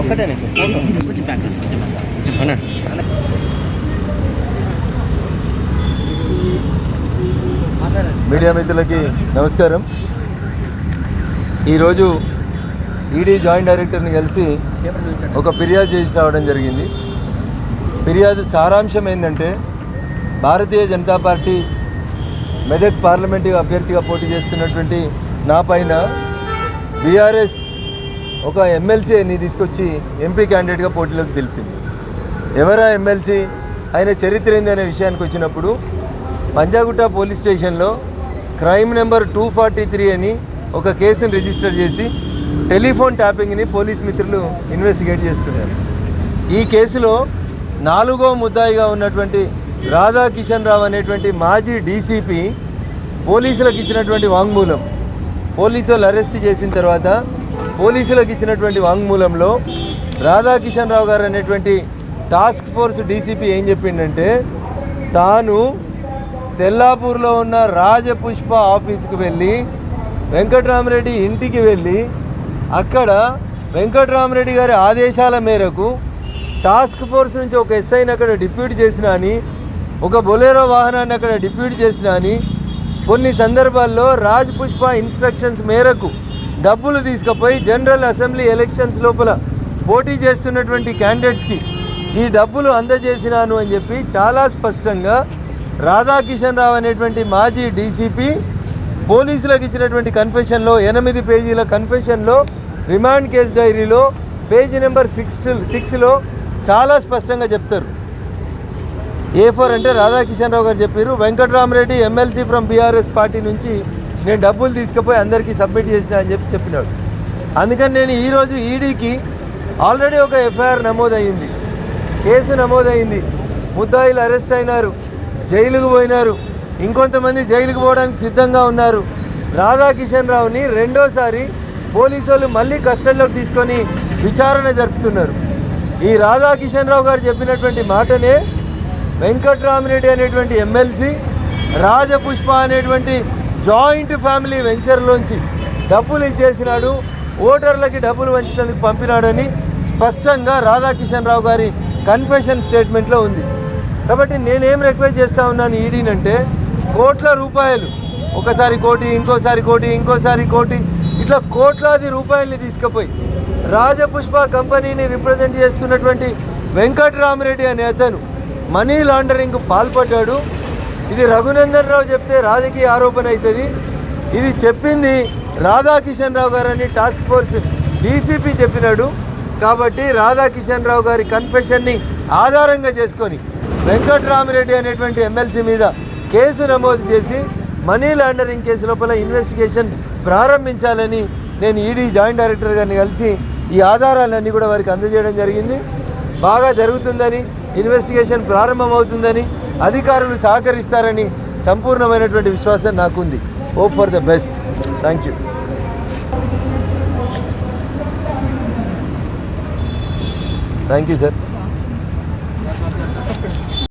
ఒక్కటేనే? కొంచెం బ్యాక్ కొంచెం కొంచెం అన్నాడు మీడియా మిత్రులకి నమస్కారం. ఈరోజు ఈడీ జాయింట్ డైరెక్టర్ని కలిసి ఒక ఫిర్యాదు చేసి రావడం జరిగింది. ఫిర్యాదు సారాంశం ఏంటంటే భారతీయ జనతా పార్టీ మెదక్ పార్లమెంటు అభ్యర్థిగా పోటీ చేస్తున్నటువంటి నా పైన బీఆర్ఎస్ ఒక ఎమ్మెల్సీని తీసుకొచ్చి ఎంపీ క్యాండిడేట్గా పోటీలోకి తెలిపింది ఎవరా ఎమ్మెల్సీ? ఆయన చరిత్ర ఏంది అనే విషయానికి వచ్చినప్పుడు పంజాగుట్ట పోలీస్ స్టేషన్లో crime number two forty three అని ఒక కేసును రిజిస్టర్ చేసి టెలిఫోన్ ట్యాపింగ్ని పోలీస్ మిత్రులు ఇన్వెస్టిగేట్ చేస్తున్నారు. ఈ కేసులో నాలుగో ముద్దాయిగా ఉన్నటువంటి రాధాకిషన్ రావు అనేటువంటి మాజీ డీసీపీ పోలీసులకు ఇచ్చినటువంటి వాంగ్మూలం. పోలీసులు అరెస్ట్ చేసిన తర్వాత పోలీసులకు ఇచ్చినటువంటి వాంగ్మూలంలో రాధాకిషన్ రావు గారు అనేటువంటి టాస్క్ ఫోర్స్ డీసీపీ ఏం చెప్పిండంటే తాను తెల్లాపూర్లో ఉన్న రాజపుష్ప ఆఫీస్కి వెళ్ళి వెంకట్రామరెడ్డి ఇంటికి వెళ్ళి అక్కడ వెంకట్రామరెడ్డి గారి ఆదేశాల మేరకు టాస్క్ ఫోర్స్ నుంచి ఒక ఎస్ఐని అక్కడ డిప్యూట్ చేసిన అని ఒక బొలేరో వాహనాన్ని అక్కడ డిప్యూట్ చేసిన అని కొన్ని సందర్భాల్లో రాజ్ పుష్ప ఇన్స్ట్రక్షన్స్ మేరకు డబ్బులు తీసుకుపోయి జనరల్ అసెంబ్లీ ఎలక్షన్స్ లోపల పోటీ చేస్తున్నటువంటి క్యాండిడేట్స్కి ఈ డబ్బులు అందజేసినాను అని చెప్పి చాలా స్పష్టంగా రాధాకిషన్ రావు అనేటువంటి మాజీ డీసీపీ పోలీసులకు ఇచ్చినటువంటి కన్ఫెషన్లో ఎనిమిది పేజీల కన్ఫెషన్లో రిమాండ్ కేస్ డైరీలో పేజీ నెంబర్ సిక్స్ సిక్స్లో చాలా స్పష్టంగా చెప్తారు. ఏ ఫోర్ అంటే రాధాకిషన్ రావు గారు చెప్పారు Venkatramreddy MLC from BRS party నుంచి నేను డబ్బులు తీసుకుపోయి అందరికీ సబ్మిట్ చేసిన అని చెప్పి చెప్పినాడు. అందుకని నేను ఈరోజు ఈడీకి ఆల్రెడీ ఒక ఎఫ్ఐఆర్ నమోదయ్యింది. కేసు నమోదైంది ముద్దాయిలు అరెస్ట్ అయినారు. జైలుకు పోయినారు. ఇంకొంతమంది జైలుకు పోవడానికి సిద్ధంగా ఉన్నారు. రాధాకిషన్ రావుని రెండోసారి పోలీసు వాళ్ళు మళ్ళీ కస్టడీలోకి తీసుకొని విచారణ జరుపుతున్నారు. ఈ రాధాకిషన్ రావు గారు చెప్పినటువంటి మాటనే వెంకట్రామిరెడ్డి అనేటువంటి ఎమ్మెల్సీ రాజపుష్ప అనేటువంటి జాయింట్ ఫ్యామిలీ వెంచర్లోంచి డబ్బులు ఇచ్చేసినాడు. ఓటర్లకి డబ్బులు వంచేందుకు పంపినాడని స్పష్టంగా రాధాకిషన్ రావు గారి కన్ఫెషన్ స్టేట్మెంట్లో ఉంది. కాబట్టి నేనేం రిక్వెస్ట్ చేస్తా ఉన్నాను ఈడీనంటే కోట్ల రూపాయలు ఒకసారి కోటి ఇంకోసారి కోటి ఇంకోసారి కోటి ఇట్లా కోట్లాది రూపాయల్ని తీసుకుపోయి రాజపుష్ప కంపెనీని రిప్రజెంట్ చేస్తున్నటువంటి వెంకటరామరెడ్డి అనే అతను మనీ లాండరింగ్ పాల్పడ్డాడు. ఇది రఘునందన్ రావు చెప్తే రాజకీయ ఆరోపణ అవుతుంది. ఇది చెప్పింది రాధాకిషన్ రావు గారని టాస్క్ ఫోర్స్ డీసీపీ చెప్పినాడు. కాబట్టి రాధాకిషన్ రావు గారి కన్ఫెషన్ని ఆధారంగా చేసుకొని వెంకట్రామిరెడ్డి అనేటువంటి ఎమ్మెల్సీ మీద కేసు నమోదు చేసి మనీ లాండరింగ్ కేసు లోపల ఇన్వెస్టిగేషన్ ప్రారంభించాలని నేను ఈడీ జాయింట్ డైరెక్టర్ గారిని కలిసి ఈ ఆధారాలన్నీ కూడా వారికి అందజేయడం జరిగింది. బాగా జరుగుతుందని ఇన్వెస్టిగేషన్ ప్రారంభమవుతుందని అధికారులు సహకరిస్తారని సంపూర్ణమైనటువంటి విశ్వాసం నాకుంది. Hope for the best thank you thank you sir